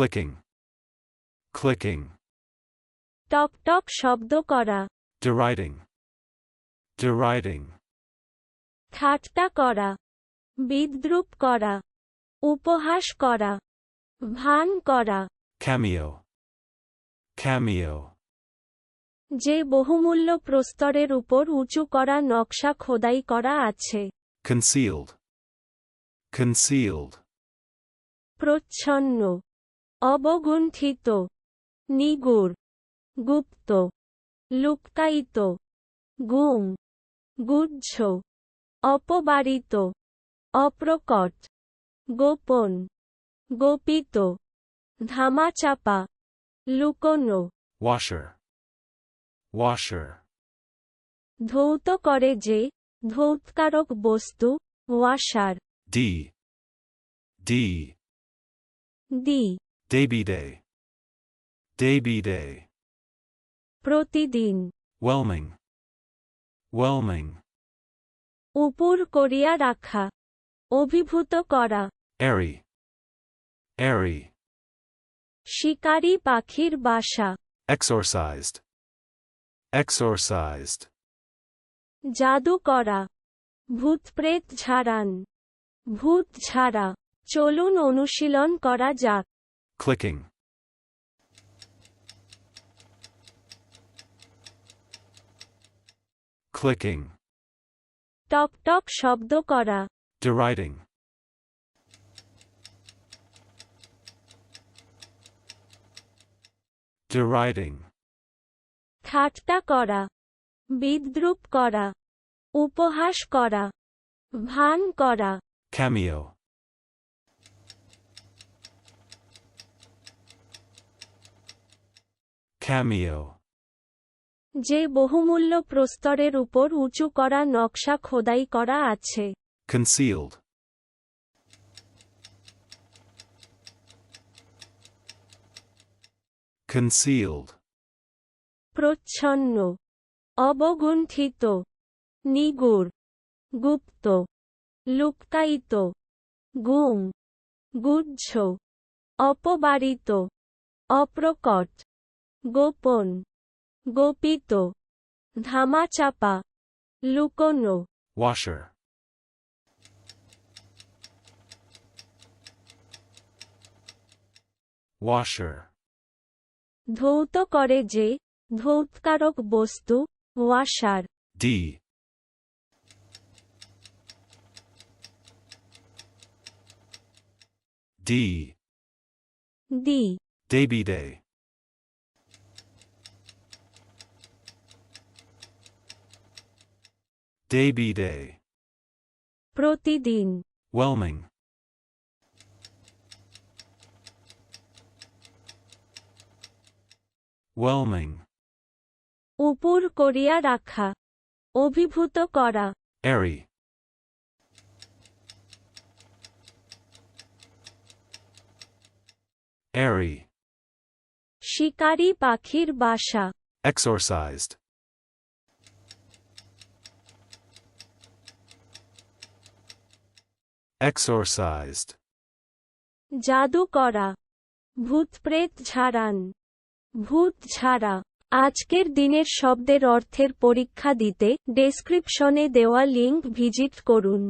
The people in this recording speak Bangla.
clicking, clicking, টক টক শব্দ করা। Deriding, deriding, ঠাট্টা করা। বিদ্রুপ করা। উপহাস করা। ভান করা। Cameo, cameo, যে বহুমূল্য প্রস্তরের উপর উঁচু করা নকশা খোদাই করা আছে। Concealed, concealed, প্রচ্ছন্ন। অবগুণ্ঠিত নিগুড় গুপ্ত লুক্কায়িত গুম গুচ্ছ অপবারিত অপ্রকট গোপন গোপিত ধামাচাপা লুকোনো washer, washer, ধৌত করে যে ধৌতকারক বস্তু ওয়াশার। ওয়াসার D, D, দি Davy day, Davy day, প্রতিদিন। Whelming, whelming, উপর করিয়া রাখা। অভিভূত করা। Airy, airy, শিকারী পাখির বাসা। Exorcised, exorcised, জাদু করা। ভূতপ্রেত ঝাড়ান। ভূত ঝাড়া। চলুন অনুশীলন করা যাক। Clicking, clicking, টক টক শব্দ করা deriding, deriding, ঠাট্টা করা বিদ্রুপ করা উপহাস করা ভান করা cameo, cameo, যে বহুমূল্য প্রস্তরের উপর উঁচু করা নকশা খোদাই করা আছে। Concealed, concealed, প্রচ্ছন্ন অবগুণ্ঠিত নিগুড় গুপ্ত লুক্কায়িত গুম গুচ্ছ অপবারিত অপ্রকট। গোপন গোপিত ধামাচাপা লুকোনো। Washer, washer, ধৌত করে যে ধৌতকারক বস্তু ওয়াসার ডি ডি দি। Davy day, Davy day, প্রতিদিন whelming, whelming, উপর করিয়া রাখা অভিভূত করা airy, airy, শিকারী পাখির বাসা exorcised, Exorcised, জাদু করা। ভূতপ্রেত ঝাড়ান। ভূত ঝাড়া। আজকের দিনের শব্দের অর্থের পরীক্ষা দিতে ডেসক্রিপশনে দেওয়া লিঙ্ক ভিজিট করুন।